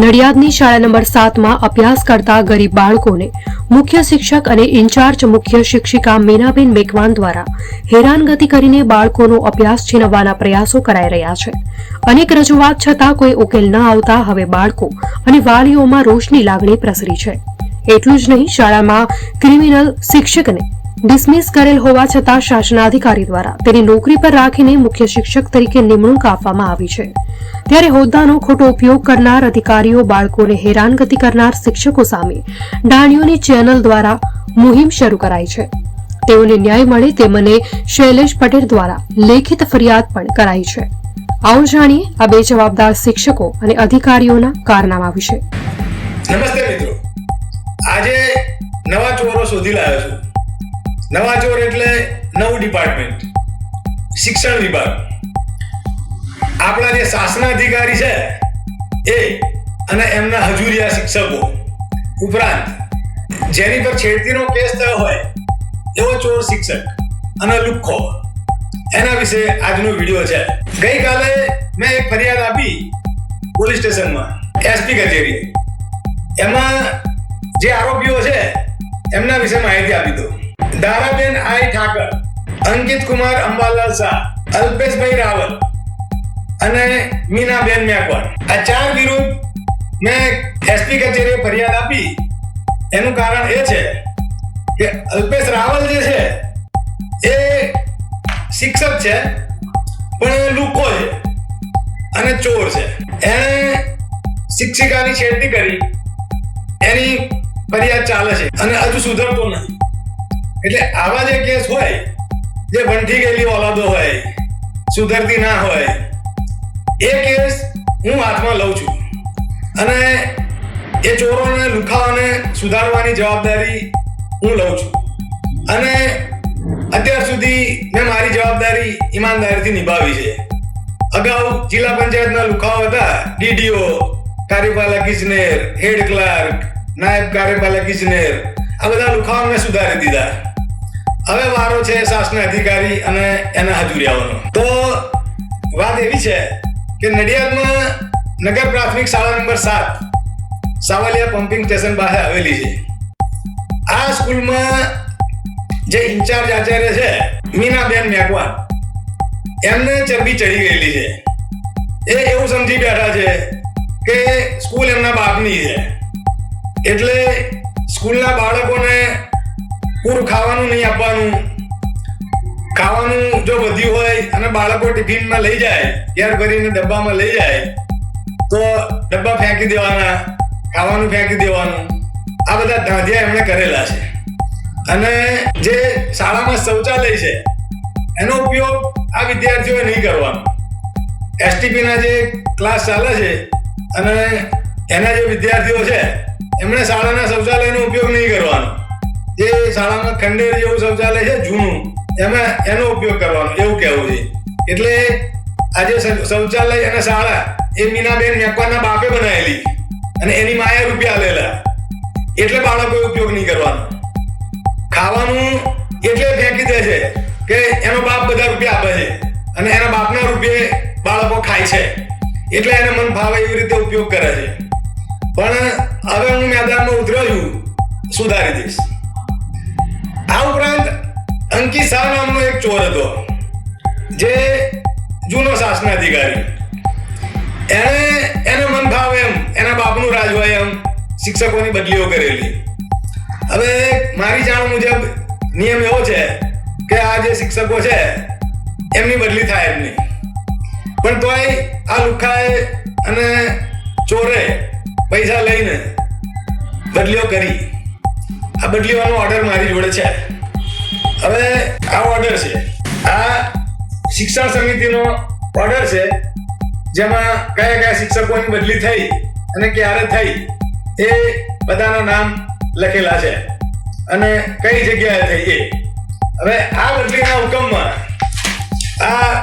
નડિયાદની શાળા નંબર સાતમાં અભ્યાસ કરતા ગરીબ બાળકોને મુખ્ય શિક્ષક અને ઇન્ચાર્જ મુખ્ય શિક્ષિકા મીનાબેન મેકવાન દ્વારા હેરાનગતિ કરીને બાળકોનો અભ્યાસ છીનવવાના પ્રયાસો કરાઈ રહ્યા છે. અનેક રજૂઆત છતાં કોઈ ઉકેલ ન આવતા હવે બાળકો અને વાલીઓમાં રોષની લાગણી પ્રસરી છે. એટલું જ નહીં, શાળામાં ક્રિમિનલ શિક્ષકને ડિસમિસ કરેલ હોવા છતાં શાસનાધિકારી દ્વારા તેની નોકરી પર રાખીને મુખ્ય શિક્ષક તરીકે નિમણૂક આપવામાં આવી છે. ત્યારે હોદ્દાનો ખોટો ઉપયોગ કરનાર અધિકારીઓ, બાળકોને હેરાનગતિ કરનાર શિક્ષકો સામે ડાણીઓની ચેનલ દ્વારા મુહિમ શરૂ કરાઈ છે. તેઓને ન્યાય મળે તે મને શૈલેષ પટેલ દ્વારા લેખિત ફરિયાદ પણ કરાઈ છે. આવો જાણીએ આ બે જવાબદાર શિક્ષકો અને અધિકારીઓના કારનામા વિશે. નમસ્તે મિત્રો. આજે નવા ચોરો શોધી લાવ્યો છું. નવા ચોર એટલે નવું ડિપાર્ટમેન્ટ શિક્ષણ વિભાગ. આપણા જે શાસનાધિકારી છે, એ અને એમના હજુરિયા શિક્ષકો ઉપરાંત જેની પર છેડતીનો કેસ થયો હોય, એવો ચોર શિક્ષક અને લુખ્ખો. એના વિશે આજનો વીડિયો છે. ગઈકાલે મેં એક ફરિયાદ આપી પોલીસ સ્ટેશનમાં એસપી કચેરી એમાં જે આરોપીઓ છે, એમના વિશે માહિતી આપી દો દારાબેન આઈ ઠાકર, અંકિત કુમાર અંબાલાલ શાહ, અલ્પેશભાઈ રાવલ અને મીનાબેન મેકવાણ આ ચાર વિરુદ્ધ મેં એસપી કચેરીએ ફરિયાદ આપી. એનું કારણ એ છે કે અલ્પેશ રાવલ જે છે, એ શિક્ષક છે, પણ એ લુકો છે અને ચોર છે. એણે શિક્ષિકાની છેડતી કરી. એની ફરિયાદ ચાલે છે અને હજુ સુધરતો નથી. એટલે આવા જે કેસ હોય, જે બંધી ગયેલી ઓલાદો હોય, સુધરતી ના હોય, એ કેસ હું હાથમાં લઉં છું. અને એ ચોરોને લુખાવાને સુધારવાની જવાબદારી હું લઉં છું. અને અત્યાર સુધી મેં મારી જવાબદારી ઈમાનદારીથી નિભાવી છે. અગાઉ જિલ્લા પંચાયતના લુખાઓ હતા, ડીડીઓ, કાર્યપાલક ઇજનેર, હેડ ક્લાર્ક, નાયબ કાર્યપાલક ઇજનેર, આ બધા લુખાઓ મેં સુધારી દીધા. હવે વારો છે શાસન અધિકારી અને એના હજુરિયાઓનો. તો વાત એવી છે કે નડિયાદમાં નગર પ્રાથમિક શાળા નંબર સાત, સાવલિયા પમ્પિંગ સ્ટેશન પાસે આવેલી છે. આ સ્કૂલમાં જે ઇન્ચાર્જ આચાર્ય છે, મીનાબેન મેકવાન, એમને ચરબી ચડી ગયેલી છે. એ એવું સમજી બેઠા છે કે સ્કૂલ એમના બાપની છે. એટલે સ્કૂલના બાળકોને પૂરું ખાવાનું નહીં આપવાનું. ખાવાનું જો વધ્યું હોય અને બાળકો ટિફિનમાં લઈ જાય, ત્યાર ભરીને ડબ્બામાં લઈ જાય, તો ડબ્બા ફેંકી દેવાના, ખાવાનું ફેંકી દેવાનું. આ બધા ધાંધિયા એમણે કરેલા છે. અને જે શાળામાં શૌચાલય છે, એનો ઉપયોગ આ વિદ્યાર્થીઓએ નહીં કરવાનો. એસટીપીના જે ક્લાસ ચાલે છે અને એના જે વિદ્યાર્થીઓ છે, એમણે શાળાના શૌચાલયનો ઉપયોગ નહીં કરવાનો. જે શાળામાં ખંડેર જેવું શૌચાલય છે, જૂનું, એમાં એનો ઉપયોગ કરવાનો, એવું કહેવું છે. એટલે આજે શૌચાલય અને શાળા એ મીનાબેન મેકવાના બાપે બનાવેલી અને એની માયા રૂપિયા લેલા એટલે બાળકોએ ઉપયોગ નહીં કરવાનો. ખાવાનું એટલે ફેંકી દે છે કે એનો બાપ બધા રૂપિયા આપે છે અને એના બાપના રૂપિયે બાળકો ખાય છે. એટલે એને મન ફાવે એવી રીતે ઉપયોગ કરે છે. પણ હવે હું મેદાનમાં ઉતર્યો છું. સુધારી દઈશ. આ ઉપરાંત અંકિત શાહ નામનો એક ચોર હતો, જે જૂનો શાસનાધિકારી એણે એને મન ભાવે એમ, એના બાપનું રાજ હોય એમ, શિક્ષકોની બદલીઓ કરેલી. હવે મારી જાણ મુજબ નિયમ એવો છે કે આ જે શિક્ષકો છે, એમની બદલી થાય એમની પણ તોય આ લુખાએ અને ચોરે પૈસા લઈને બદલીઓ કરી. આ બદલીવાનો ઓર્ડર મારી જોડે છે. હવે આ ઓર્ડર છે. આ શિક્ષણ સમિતિનો ઓર્ડર છે, જેમાં કયા કયા શિક્ષકોની બદલી થઈ અને ક્યારે થઈ એ બધાના નામ લખેલા છે. અને કઈ જગ્યાએ થઈ એ. હવે આ બદલીના હુકમમાં આ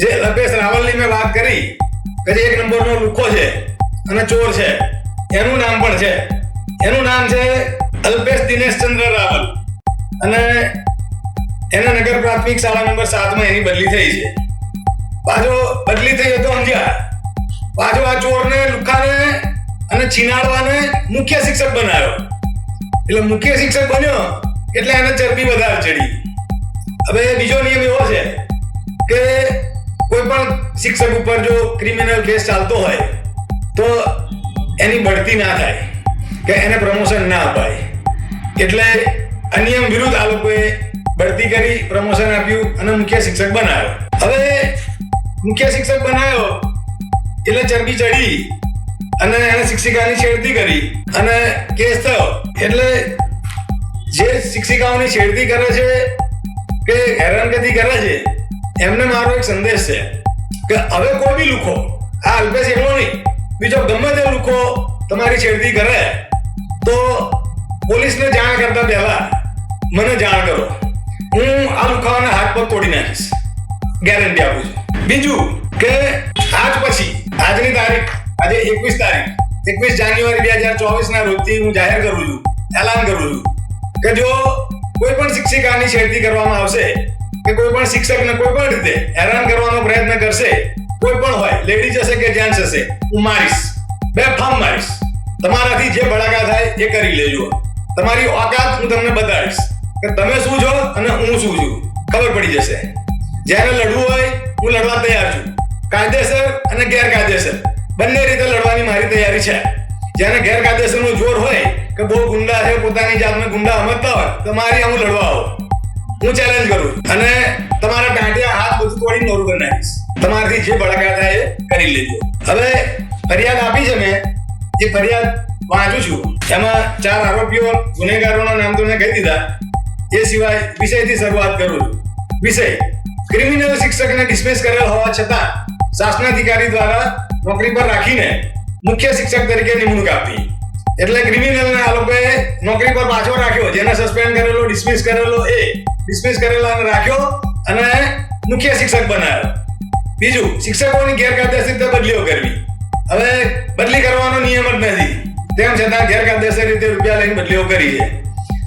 જે લપેશ રાવલની મેં વાત કરી, કે જે એક નંબરનો લુખો છે અને ચોર છે, એનું નામ પણ છે. એનું નામ છે અલ્પેશ દિનેશચંદ્ર રાવલ. અને એના નગર પ્રાથમિક શાળા નંબર સાતમાં એની બદલી થઈ છે. પાછો બદલી થઈ હતો અંજાર પાછો આ ચોરને, લુખાને અને છીનાડવાને મુખ્ય શિક્ષક બનાવ્યો એટલે મુખ્ય શિક્ષક બન્યો, એટલે એને ચરબી વધારે ચડી. હવે બીજો નિયમ એવો છે કે કોઈ પણ શિક્ષક ઉપર જો ક્રિમિનલ કેસ ચાલતો હોય, તો એની બઢતી ના થાય, કે એને પ્રમોશન ના અપાય. એટલે અનિયમ વિરુદ્ધ આ લોકોએ ભરતી કરી, પ્રમોશન આપ્યું અને મુખ્ય શિક્ષક બનાવ્યો. હવે મુખ્ય શિક્ષક બનાવ્યો એટલે ચરબી ચડી અને એને શિક્ષિકાની છેડતી કરી અને કેસ થયો. એટલે જે શિક્ષિકાઓની છેડતી કરે છે કે હેરાનગતિ કરે છે, એમને મારો એક સંદેશ છે કે હવે કોઈ બી લુખો, આ અલ્પેશ એકલો નહીં, બીજો ગમે તે લુખો તમારી છેડતી કરે, તો પોલીસને જાણ કરતા પહેલા મને જાણ કરો. હું આ લુખાવાના હાથ પગ તોડી નાખીશ. ગેરંટી આપું છું. બીજું કે આજ પછી, આજની તારીખ, આજે એકવીસ તારીખ, એકવીસ જાન્યુઆરી બે હજાર ચોવીસ ના રોજથી હું જાહેર કરું છું, એલાન કરું છું કે જો કોઈ પણ શિક્ષિકાની છેડતી કરવામાં આવશે, કે કોઈ પણ શિક્ષકને કોઈ પણ રીતે હેરાન કરવાનો પ્રયત્ન કરશે, કોઈ પણ હોય, લેડીઝ હશે કે જેન્ટ્સ હશે, હું મારીશ. બે ફામ મારીશ. તમારાથી જે બળાકા થાય એ કરી લેજો. તમારી ઓકાત હું તમને બતાવીશ કે તમે શું છો અને હું શું છું. ખબર પડી જશે. જ્યારે લડવું હોય, હું લડવા તૈયાર છું. કાયદેસર અને ગેરકાયદેસર. બંને રીતે લડવાની મારી તૈયારી છે. જેને ગેરકાયદેસરનું જોર હોય કે બહુ ગુંડા છે, પોતાની જાતને ગુંડા સમજતા હોય, તો મારી હું લડવા આવો. હું ચેલેન્જ કરું અને તમારા ટાંટિયા હાથ બધું તોડી નોરું નાખીશ. તમારાથી જે બળકા થાય એ કરી લેજો. હવે ફરિયાદ આપી છે મેં. એ ફરિયાદ વાંચું છું એમાં ચાર આરોપીઓ ગુનેગારોના નામ તમને કહી દીધા. એ સિવાય વિષયથી શરૂઆત કરું છું. વિષય ક્રિમિનલ શિક્ષકને ડિસમિસ કરેલ હોવા છતાં શાસનાધિકારી દ્વારા નોકરી પર રાખીને મુખ્ય શિક્ષક તરીકે નિમણૂક આપી. એટલે ક્રિમિનલને આ લોકોએ નોકરી પર પાછો રાખ્યો, જેને સસ્પેન્ડ કરેલો ડિસમિસ કરેલો એ ડિસમિસ કરેલાને રાખ્યો અને મુખ્ય શિક્ષક બનાવ્યો બીજું, શિક્ષકોની ગેરકાયદેસર રીતે બદલીઓ કરવી. હવે બદલી કરવાનો નિયમ જ નથી. તેમ છતાં ગેરકાયદેસર રીતે રૂપિયા લઈને બદલીઓ કરી છે.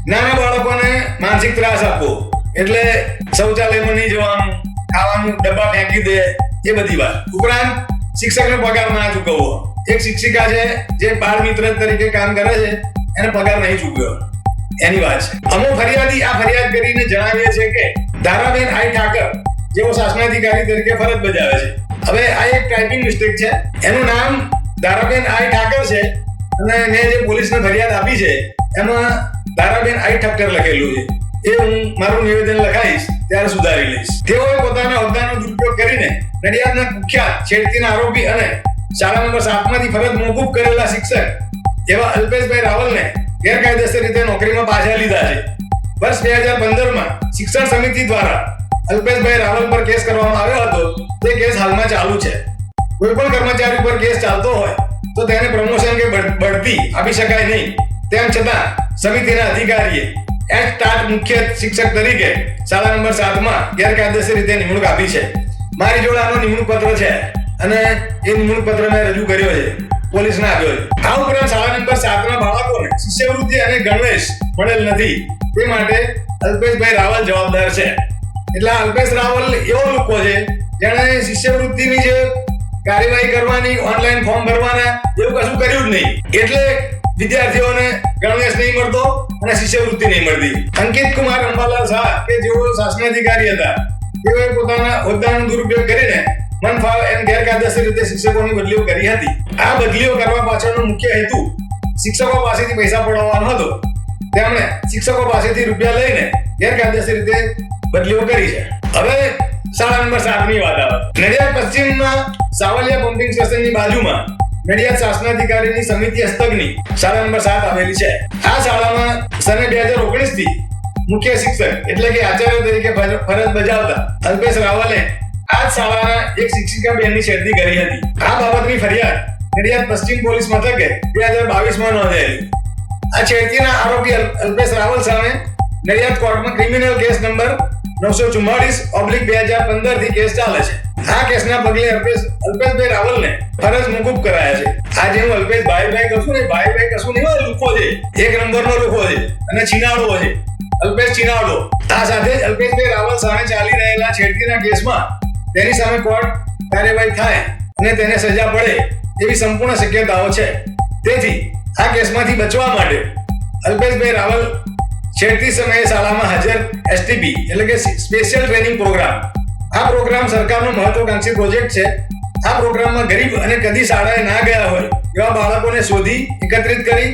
નાના બાળકોને માનસિક ત્રાસ આપવો, એટલે શૌચાલયમાં નહીં જવાનું ખાવાનું ડબ્બા ફેંકી દે, એ બધી વાત. ઉપરાંત શિક્ષકને પગાર ના ચૂકવવો. એક શિક્ષિકા છે, જે બાળ મિત્ર તરીકે કામ કરે છે, એને પગાર નહીં ચૂકવ્યો. એની વાત છે. અમુક ફરિયાદી, આ ફરિયાદ કરીને જણાવીએ છે કે ધારાબેન આઈ ઠાકર, જેઓ શાસનાધિકારી તરીકે ફરજ બજાવે છે. હવે આ એક ટાઈપિંગ મિસ્ટેક છે. એનું નામ ધારાબેન આઈ ઠાકર છે. અને મેં જે પોલીસને ફરિયાદ આપી છે, એમાં તારાબેન આઈ ઠક્કર લખેલું છે. એ હું મારું નિવેદન લખાઈશ ત્યારે સુધારી લઈશ. તેઓએ પોતાના હોદ્દાનો દુરુપયોગ કરીને નડિયાદના કુખ્યાત, છેડતીના આરોપી અને શાળા નંબર સાતમાંથી ફરજ મોકૂફ કરેલા શિક્ષક એવા અલ્પેશભાઈ રાવલને ગેરકાયદેસર રીતે નોકરીમાં પાછા લીધા છે. વર્ષ બે હજાર પંદરમાં શિક્ષણ સમિતિ દ્વારા અલ્પેશભાઈ રાવલ પર કેસ કરવામાં આવ્યો હતો. તે કેસ હાલમાં ચાલુ છે. કોઈ પણ કર્મચારી પર કેસ ચાલતો હોય તો તેને પ્રમોશન કે બઢતી આપી શકાય નહીં. તેમ છતાં સમિતિના અધિકારીએ એચ ટાટ મુખ્ય શિક્ષક તરીકે શાળા નંબર સાતમાં ગેરકાયદેસર રીતે નિમણૂક આપી છે. મારી જોડે આનો નિમણૂક પત્ર છે અને એ નિમણૂક પત્ર મેં રજૂ કર્યો છે. પોલીસને આપ્યો છે. આ ઉપરાંત શાળા નંબર સાતના બાળકોને શિષ્યવૃત્તિ અને ગણવેશ મળેલ નથી. તે માટે અલ્પેશભાઈ રાવલ જવાબદાર છે. એટલે અલ્પેશ રાવલ એવો લોકો છે, જેણે શિષ્યવૃત્તિની જે કાર્યવાહી કરવાની ઓનલાઈન ફોર્મ ભરવાના, એવું કશું કર્યું જ નહીં. એટલે વિદ્યાર્થીઓને ગણવેશ નહીં મળતો અને શિષ્યવૃત્તિ નહીં મળતી. અંકિત કુમાર અંબાલાલ શાહ, કે જેઓ શાસનાધિકારી હતા, તેઓએ પોતાના હોદ્દાનો દુરુપયોગ કરીને મન ફાવે એમ ગેરકાયદેસર રીતે શિક્ષકોની બદલીઓ કરી હતી. આ બદલીઓ કરવા પાછળનો મુખ્ય હેતુ શિક્ષકો પાસેથી પૈસા પડાવવાનો હતો. તેમણે શિક્ષકો પાસેથી રૂપિયા લઈને ગેરકાયદેસર રીતે બદલીઓ કરી છે. હવે શાળા નંબર સાતની વાત આવે. નડિયાદ પશ્ચિમમાં સાવલિયા પમ્પિંગ સ્ટેશનની બાજુમાં નડિયાદ શાસનાધિકારીની સમિતિ હસ્તકની શાળા નંબર સાત આવેલી છે. આ શાળામાં સને બે હજાર ઓગણીસથી મુખ્ય શિક્ષક એટલે કે આચાર્ય તરીકે ફરજ બજાવતા અલ્પેશ રાવલે આ શાળાના એક શિક્ષિકા બેનની છેડતી કરી હતી. આ બાબતની ફરિયાદ નડિયાદ પશ્ચિમ પોલીસ મથકે બે હજાર બાવીસમાં નોંધાયેલી. આ છેડતીના આરોપી અલ્પેશ રાવલ સામે નડિયાદ કોર્ટમાં ક્રિમિનલ કેસ નંબર નવસો ચુમ્માળીસ ઓબ્લિક બે હજાર પંદરથી કેસ ચાલે છે. આ કેસના પગલે અલ્પેશ, અલ્પેશભાઈ રાવલને ફરજ મોકૂફ કરાયા છે. આજે હું અલ્પેશ ભાઈ ભાઈ કશું નહીં ભાઈ ભાઈ કશું નહીં લુખો છે. એક નંબરનો લુખો છે અને છીનાડો છે. અલ્પેશ છીનાડો આ સાથે અલ્પેશભાઈ રાવલ સામે ચાલી રહેલા છેડતીના કેસમાં તેની સામે કોર્ટ કાર્યવાહી થાય અને તેને સજા પડે એવી સંપૂર્ણ શક્યતાઓ છે. તેથી આ કેસમાંથી બચવા માટે અલ્પેશભાઈ રાવલ છેડતી સમયે શાળામાં હાજર એસટીપી એટલે કે સ્પેશિયલ ટ્રેનિંગ પ્રોગ્રામ આ પ્રોગ્રામ સરકારનો મહત્વકાંક્ષી પ્રોજેક્ટ છે. આ પ્રોગ્રામમાં ગરીબ અને કદી શાળાએ ના ગયા હોય, એવા બાળકોને શોધી એકત્રિત કરી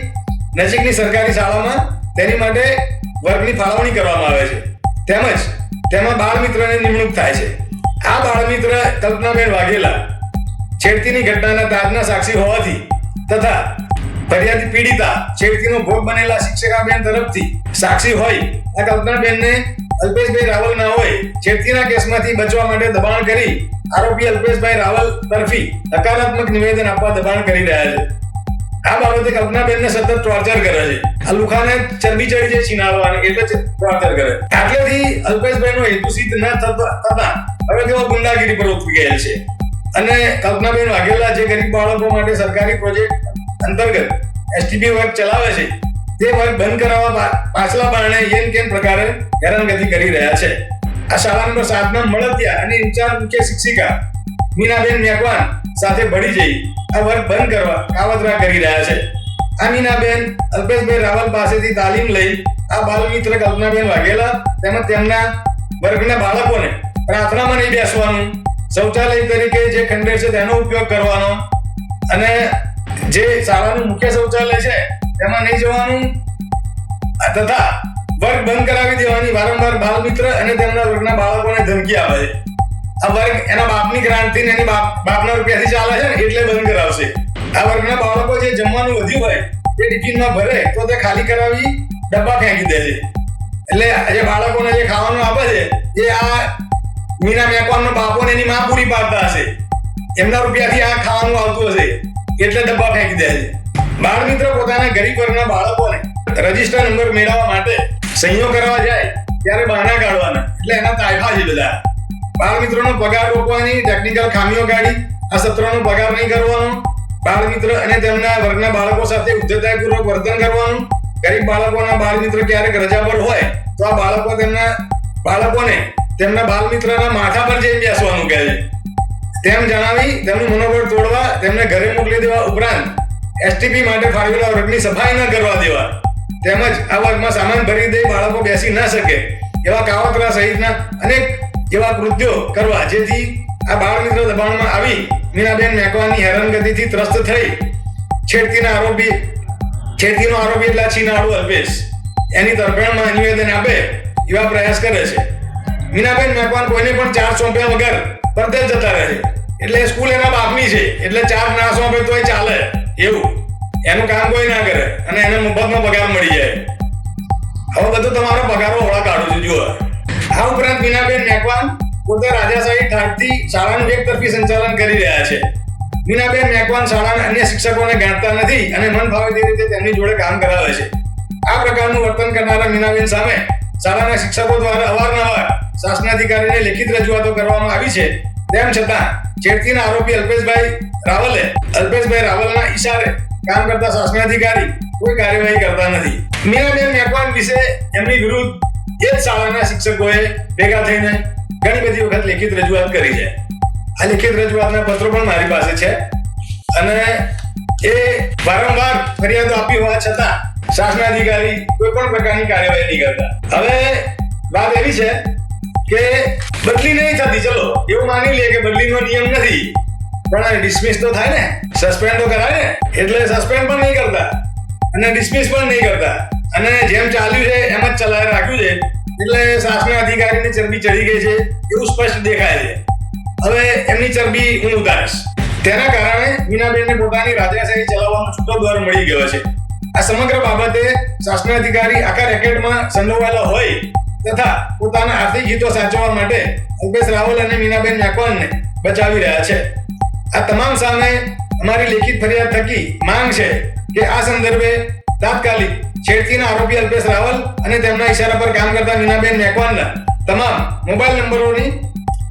નજીકની સરકારી શાળામાં તેની માટે વર્ગની ફાળવણી કરવામાં આવે છે. તેમજ તેમાં બાળ મિત્રની નિમણૂક થાય છે. આ બાળ મિત્ર કલ્પનાબેન વાઘેલા છેડતીની ઘટનાના તાજના સાક્ષી હોવાથી તથા ફરિયાદી પીડિતા છેડતીનો ભોગ બનેલા શિક્ષકાબેન તરફથી સાક્ષી હોય, આ કલ્પનાબેનને અલ્પેશભાઈ રાવલ ના હોય છેડતીના કેસમાંથી બચવા માટે દબાણ કરી આરોપી અલ્પેશભાઈ રાવલ તરફી નકારાત્મક નિવેદન આપવા દબાણ કરી રહ્યા છે. આ બાબતે કલ્પનાબેનને સતત ટોર્ચર કરે છે. આ ચરબી ચડી છે છીનાડવાની એટલે ટોર્ચર કરે. આટલેથી અલ્પેશભાઈનો હેતુ સિદ્ધ ન થતા હવે તેઓ ગુંડાગીરી પર ઉતરી ગયેલ છે. અને કલ્પનાબેન વાઘેલા જે ગરીબ બાળકો માટે સરકારી પ્રોજેક્ટ અંતર્ગત એસટીપી વર્ક ચલાવે છે તે વર્ગ બંધ કરાવવા પાછલા બારણે યેન કેન પ્રકારે હેરાનગતિ કરી રહ્યા છે. આ શાળા નંબર સાતના મળતિયા અને ઇન્ચાર્જ મુખ્ય શિક્ષિકા મીનાબેન મેઘવાન સાથે ભળી જઈ આ વર્ગ બંધ કરવા કાવતરા કરી રહ્યા છે. આ મીનાબેન અલ્પેશભાઈ રાવલ પાસેથી તાલીમ લઈ આ બાલ મિત્ર કલ્પનાબેન વાઘેલા તેમજ તેમના વર્ગના બાળકોને પ્રાર્થનામાં નહીં બેસવાનું, શૌચાલય તરીકે જે ખંડેર છે તેનો ઉપયોગ કરવાનો અને જે શાળાનું મુખ્ય શૌચાલય છે તેમાં નહીં જવાનું? તથા વર્ગ બંધ કરાવી દેવાની. વારંવાર બાલ મિત્ર અને તેમના વર્ગના બાળકોને ધમકી આપે છે. આ વર્ગ એના બાપની ગ્રાન્ટથી એની બાપ, બાપના રૂપિયાથી ચાલે છે ને, એટલે બંધ કરાવશે. આ વર્ગના બાળકો જે જમવાનું વધ્યું હોય તે ટિફિનમાં ભરે તો તે ખાલી કરાવી ડબ્બા ફેંકી દે છે. એટલે જે બાળકોને જે ખાવાનું આપે છે, એ આ મીના મેકવાનનો બાપો ને એની માં પૂરી પાડતા હશે. એમના રૂપિયાથી આ ખાવાનું આવતું હશે, એટલે ડબ્બા ફેંકી દે છે. બાળ મિત્ર પોતાના ગરીબ વર્ગના બાળકોને રજિસ્ટર નંબર મેળવવા માટે સહીઓ કરવા જાય, ત્યારે બહાના કાઢવાના. એટલે એના તાયફા છે બધા. બાળ મિત્રોનો પગાર રોકવાની ટેકનિકલ ખામીઓ કાઢી, આ સત્રનો પગાર નહીં કરવાનો. બાળ મિત્ર અને તેમના વર્ગના બાળકો સાથે ઉદ્ધતાપૂર્વક વર્તન કરવાનું. ગરીબ બાળકોના બાળ મિત્ર ક્યારેક રજા પર હોય, તો આ બાળકો તેમના બાળકોને તેમના બાળ મિત્રના માથા પર જઈ બેસવાનું કહે છે. તેમ જણાવી, તેમનું મનોબળ તોડવા, તેમને ઘરે મોકલી દેવા ઉપરાંત એસટીપી માટે ફાળવેલા વર્ગની સફાઈ ન કરવા દેવા. તેમજ આ વર્ગમાં સામાન ભરી દઈ બાળકો બેસી ન શકે. એવા કાવતરા સહિતના અનેક એવા કૃત્યો કરવા જેથી આ બાળ મિત્ર દબાણમાં આવી મીનાબેન મેકવાની હેરાનગતિથી ત્રસ્ત થઈ છેડતીના આરોપી છેડતીનો આરોપી એટલે છીનાળુ અલ્પેશ એની તરફેણમાં નિવેદન આપે એવા પ્રયાસ કરે છે. મીનાબેન મેકવાન કોઈને પણ ચાર સોંપ્યા વગર પરતે જ જતા રહે. છે એટલે સ્કૂલ એના બાપની છે. એટલે ચાર ના સોંપે તોય ચાલે. એવું. એનું કામ કોઈ ના કરે અને એને મફતમાં પગાર મળી જાય. હવે બધું તમારો પગારો ઓળા કાઢું છું, જુઓ. આ ઉપરાંત મીનાબેન મેકવાન પોતે રાજાશાહી ઠાકથી શાળાનું એક તરફી સંચાલન કરી રહ્યા છે. મીનાબેન મેકવાન શાળાના અન્ય શિક્ષકોને ગાંઠતા નથી અને મન ભાવે તે રીતે તેમની જોડે કામ કરાવે છે. આ પ્રકારનું વર્તન કરનારા મીનાબેન સામે શાળાના શિક્ષકો દ્વારા અવારનવાર શાસનાધિકારીને લેખિત રજૂઆતો કરવામાં આવી છે. તેમ છતાં છેડતીના આરોપી અલ્પેશભાઈ રાવલે, અલ્પેશભાઈ રાવલના ઈશારે કામ કરતા શાસનાધિકારી કોઈ કાર્યવાહી કરતા નથી. મીરાબેન મેકવાન વિશે એમની વિરુદ્ધ એ જ શાળાના શિક્ષકોએ ભેગા થઈને ઘણી બધી વખત લેખિત રજૂઆત કરી છે. આ લેખિત રજૂઆતના પત્રો પણ મારી પાસે છે અને એ વારંવાર ફરિયાદો આપી હોવા છતાં શાસનાધિકારી કોઈ પણ પ્રકારની કાર્યવાહી નહીં કરતા. હવે વાત એવી છે કે બદલી નહીં થતી ચલો. એવું માની લે કે બદલીનો નિયમ નથી. પણ ડિસમિસ તો થાય ને. સસ્પેન્ડ તો કરાય ને. એટલે સસ્પેન્ડ પણ નહીં કરતા. અને ડિસમિસ પણ નહીં કરતા. અને જેમ ચાલ્યું છે, એમ જ ચલાવી રાખ્યું છે. એટલે શાસના અધિકારીની ચરબી ચડી ગઈ છે, એવું સ્પષ્ટ દેખાય છે. હવે એમની ચરબી હું ઉતારીશ. તેના કારણે મીનાબેનને પોતાની રાજાશાહી ચલાવવાનો છૂટો દર મળી ગયો છે. આ સમગ્ર બાબતે શાસનાધિકારી આખા રેકેટમાં સંડોવાયેલા હોય તથા પોતાના આર્થિક હિતો સાચવવા માટે અલ્પેશ રાવલ અને મીનાબેન મેકવાનને બચાવી રહ્યા છે. આ તમામ સામે અમારી લેખિત ફરિયાદ થકી માંગ છે કે આ સંદર્ભે તાત્કાલિક છેડતીના આરોપી અલ્પેશ રાવલ અને તેમના ઈશારા પર કામ કરતા મીનાબેન મેકવાનના તમામ mobile નંબરોની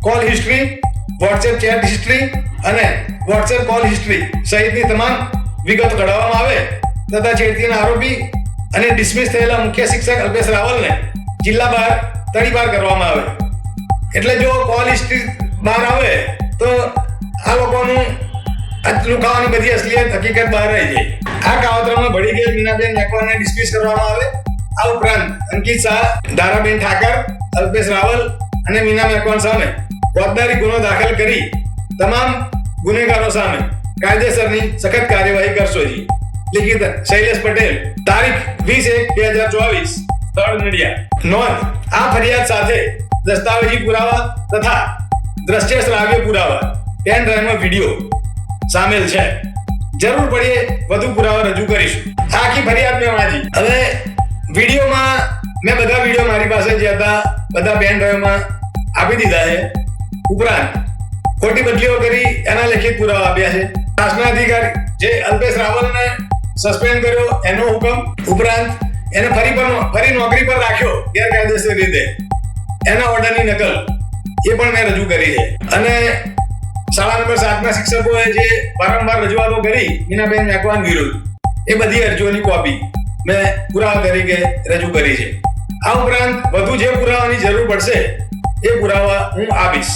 call history, WhatsApp chat history અને વોટ્સએપ કોલ હિસ્ટ્રી સહિતની તમામ વિગત કઢાવવામાં આવે તથા છેડતીના આરોપી અને ડિસમિસ થયેલા મુખ્ય શિક્ષક અલ્પેશ રાવલને જિલ્લા બહાર તડીપાર કરવામાં આવે. એટલે જો કોલ હિસ્ટ્રી બહાર આવે, તો આ લોકોનું આ લુખાવાની બધી અસલિયત હકીકત બહાર આવી જાય. આ કાવતરામાં ભળી ગયેલ મીનાબેન મેકવાનને ડિસ્મિસ કરવામાં આવે. આ ઉપરાંત અંકિત શાહ, ધારાબેન ઠાકર, અલ્પેશ રાવલ અને મીના મેકવાન સામે ફોજદારી ગુનો દાખલ કરી તમામ ગુનેગારો સામે કાયદેસરની સખત કાર્યવાહી કરશો જી. લિખિત શૈલેષ પટેલ, તારીખ વીસ એક, બે હજાર ચોવીસ. મારી પાસે જે હતા, બધા પેન ડ્રાઈવમાં આપી દીધા છે. ઉપરાંત, ખોટી બદલીઓ કરી, એના લેખિત પુરાવા આપ્યા છે. શાસના અધિકારી જે અલ્પેશ રાવલને સસ્પેન્ડ કર્યો, એનો હુકમ. ઉપરાંત એને ફરી પર ફરી નોકરી પર રાખ્યો ગેરકાયદેસર રીતે. એના ઓર્ડરની નકલ, એ પણ મેં રજૂ કરી છે. અને શાળા નંબર સાતના શિક્ષકોએ જે વારંવાર રજૂઆતો કરી, મીનાબેન મેકવાન વિરુદ્ધ, એ બધી અરજીઓની કોપી મેં પુરાવા તરીકે રજૂ કરી છે. આ ઉપરાંત વધુ જે પુરાવાની જરૂર પડશે, એ પુરાવા હું આપીશ.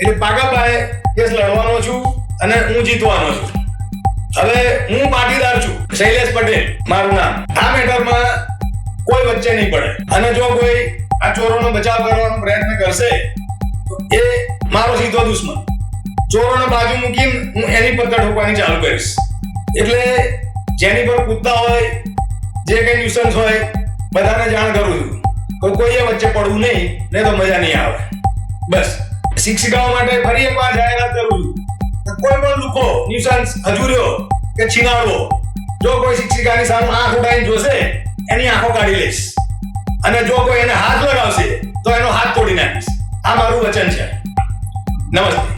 એટલે પાકા પાયે કેસ લડવાનો છું અને હું જીતવાનો છું. હવે હું પાટીદાર છું, શૈલેષ પટેલ, મારું નામ. આ મેટરમાં કોઈ વચ્ચે નહીં પડે. અને જો કોઈ આ ચોરોનો બચાવ કરવાનો પ્રયત્ન કરશે, તો એ મારો સીધો દુશ્મન. ચોરોને બાજુ મૂકીને હું એની પર ઠોકવાની ચાલુ કરીશ. એટલે જેની પર કૂદતા હોય, જે કઈ ન્યુસન્સ હોય, બધાને જાણ કરું છું. કોઈ કોઈએ વચ્ચે પડવું નહીં નહીં તો મજા નહીં આવે. બસ. શિક્ષિકાઓ માટે ફરી એકવાર જાહેરાત કરું છું. કોઈ પણ લુકો ન્યુસન્સ હજુર્યો કે છીનાડવો જો કોઈ શિક્ષિકાની સામે આંખ ઉડાઈને જોશે એની આંખો કાઢી લઈશ. અને જો કોઈ એને હાથ લગાવશે, તો એનો હાથ તોડી નાખીશ. આ મારું વચન છે. નમસ્તે.